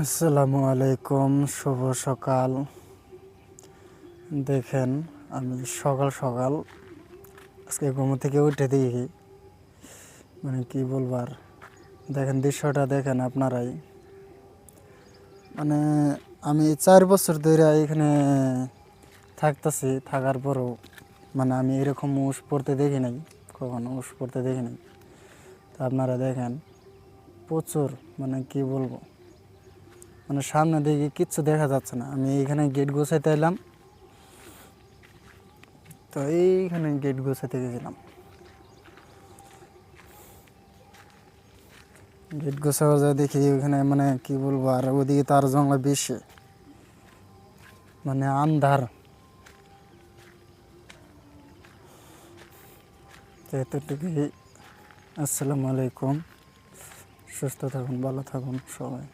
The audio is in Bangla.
আসসালামু আলাইকুম, শুভ সকাল। দেখেন, আমি সকাল সকাল আজকে ঘুম থেকে উঠে দেখি মানে কি বলবার দেখেন, দৃশ্যটা দেখেন আপনারাই। মানে আমি চার বছর ধরে এখানে থাকতেছি, থাকার পরেও মানে আমি এরকম উস পড়তে দেখি নাই, কখনো উস পড়তে দেখি নাই। তা আপনারা দেখেন, প্রচুর মানে কি বলব। মানে সামনে দিকে কিচ্ছু দেখা যাচ্ছে না। আমি এইখানে গেট গোছাইতে এলাম। তো এইখানে গেট গোছাইতে গেছিলাম। গেট গোছাবার যা দেখি ওখানে মানে কি বলব, আর ওদিকে তার জঙ্গল বেশি। মানে আন্ধার। তো এতটুকুই। আসসালামু আলাইকুম। সুস্থ থাকুন, ভালো থাকুন সবাই।